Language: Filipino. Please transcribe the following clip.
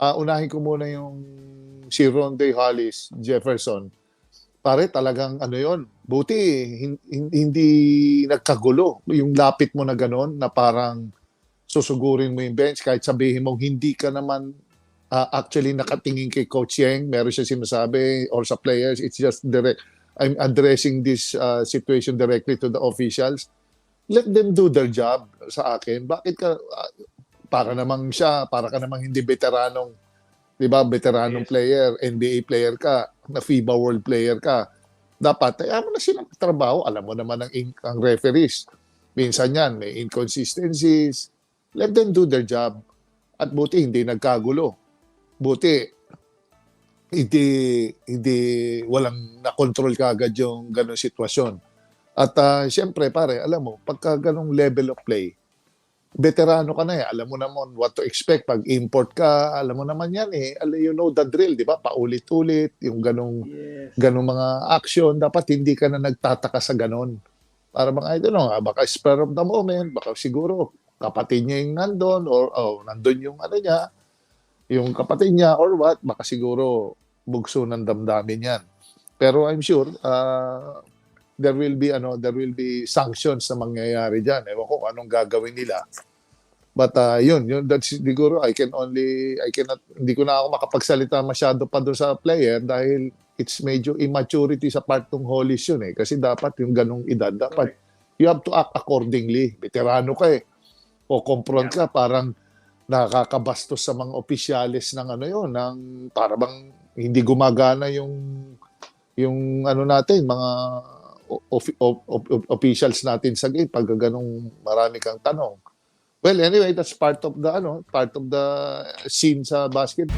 Ah, unahin ko muna yung si Ronde Hollis Jefferson. Pare, talagang ano yon. Buti hin- hin- hindi nagkagulo. Yung lapit mo na ganon na parang susugurin mo yung bench kahit sabihin mo hindi ka naman ah, actually nakatingin kay Coach Yeng. Meron siya sinasabi or sa players. It's just direct. I'm addressing this ah, situation directly to the officials. Let them do their job sa akin. Bakit ka ah, para namang siya, para ka namang hindi veteranong, 'di ba, veteranong Yes. player, NBA player ka, na FIBA World player ka. Dapat kaya mo na silang trabaho, alam mo naman ang, ang referees. Minsan yan, may inconsistencies. Let them do their job. At buti hindi nagkagulo. Buti hindi hindi walang na-control kaagad yung ganong sitwasyon. At ah, siyempre pare, alam mo, pagka ganong level of play, veterano ka na eh. Alam mo naman what to expect. Pag import ka, alam mo naman yan eh. You know the drill, di ba? Paulit-ulit, yung ganong, Yes. ganong mga action. Dapat hindi ka na nagtataka sa ganon. Para bang, I don't know, ah, baka spur of the moment, baka siguro kapatid niya yung nandun or oh, nandun yung ano niya, yung kapatid niya or what, baka siguro bugso ng damdamin yan. Pero I'm sure, uh, there will be ano there will be sanctions na mangyayari diyan ewan ko anong gagawin nila but uh, yun yun that's siguro I can only I cannot hindi ko na ako makapagsalita masyado pa doon sa player dahil it's medyo immaturity sa part ng Hollis yun eh. Kasi dapat yung ganong edad dapat you have to act accordingly. Veterano ka eh. O confront ka parang nakakabastos sa mga opisyalis ng ano yun ng para bang hindi gumagana yung yung ano natin mga of- of- of- officials natin sa gate pag ganong marami kang tanong. Well, anyway, that's part of the ano, part of the scene sa basket.